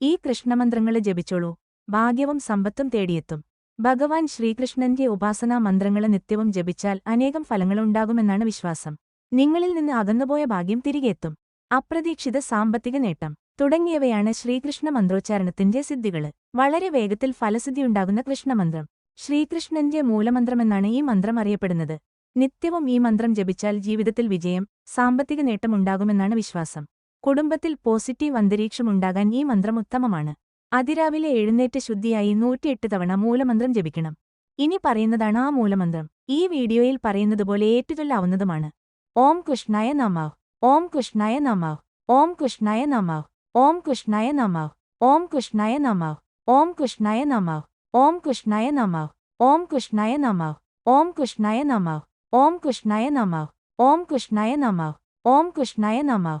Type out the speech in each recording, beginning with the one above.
ഈ കൃഷ്ണമന്ത്രങ്ങളെ ജപിച്ചോളൂ. ഭാഗ്യവും സമ്പത്തും തേടിയെത്തും. ഭഗവാൻ ശ്രീകൃഷ്ണന്റെ ഉപാസനാ മന്ത്രങ്ങളെ നിത്യവും ജപിച്ചാൽ അനേകം ഫലങ്ങളുണ്ടാകുമെന്നാണ് വിശ്വാസം. നിങ്ങളിൽ നിന്ന് അകന്നുപോയ ഭാഗ്യം തിരികെയെത്തും അപ്രതീക്ഷിത സാമ്പത്തിക നേട്ടം. തുടങ്ങിയവയാണ് ശ്രീകൃഷ്ണ മന്ത്രോച്ചാരണത്തിന്റെ സിദ്ധികൾ. വളരെ വേഗത്തിൽ ഫലസിദ്ധിയുണ്ടാകുന്ന കൃഷ്ണമന്ത്രം. ശ്രീകൃഷ്ണന്റെ മൂലമന്ത്രമെന്നാണ് ഈ മന്ത്രം അറിയപ്പെടുന്നത്. നിത്യവും ഈ മന്ത്രം ജപിച്ചാൽ ജീവിതത്തിൽ വിജയം സാമ്പത്തിക നേട്ടമുണ്ടാകുമെന്നാണ് വിശ്വാസം. കുടുംബത്തിൽ പോസിറ്റീവ് അന്തരീക്ഷമുണ്ടാകാൻ ഈ മന്ത്രം ഉത്തമമാണ് അതിരാവിലെ എഴുന്നേറ്റ് ശുദ്ധിയായി നൂറ്റിയെട്ട് തവണ മൂലമന്ത്രം ജപിക്കണം ഇനി പറയുന്നതാണ് ആ മൂലമന്ത്രം ഈ വീഡിയോയിൽ പറയുന്നതുപോലെ ഏറ്റുചൊല്ലാവുന്നതുമാണ് ഓം കൃഷ്ണായ നമാവ് ഓം കൃഷ്ണായ നമാവ് ഓം കൃഷ്ണായ നമാവ് ഓം കൃഷ്ണായ നമാവ് ഓം കൃഷ്ണായ നമാവ് ഓം കൃഷ്ണായ നമാവ് ഓം കൃഷ്ണായ നമാവ് ഓം കൃഷ്ണായ നമാവ് ഓം കൃഷ്ണായ നമാവ് ഓം കൃഷ്ണായ നമാവ് ഓം കൃഷ്ണായ നമാവ് ഓം കൃഷ്ണായ നമാവ്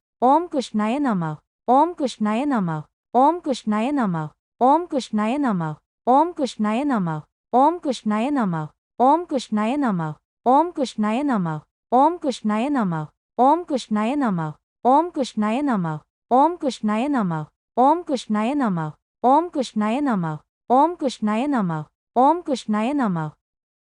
ओम कृष्णाय नमः ओम कृष्णाय नमः ओम कृष्णाय नमः ओम कृष्णाय नमः ओम कृष्णाय नमः ओम कृष्णाय नमः ओम कृष्णाय नमः ओम कृष्णाय नमः ओम कृष्णाय नमः ओम कृष्णाय नमः ओम कृष्णाय नमः ओम कृष्णाय नमः ओम कृष्णाय नमः ओम कृष्णाय नमः ओम कृष्णाय नमः ओम कृष्णाय नमः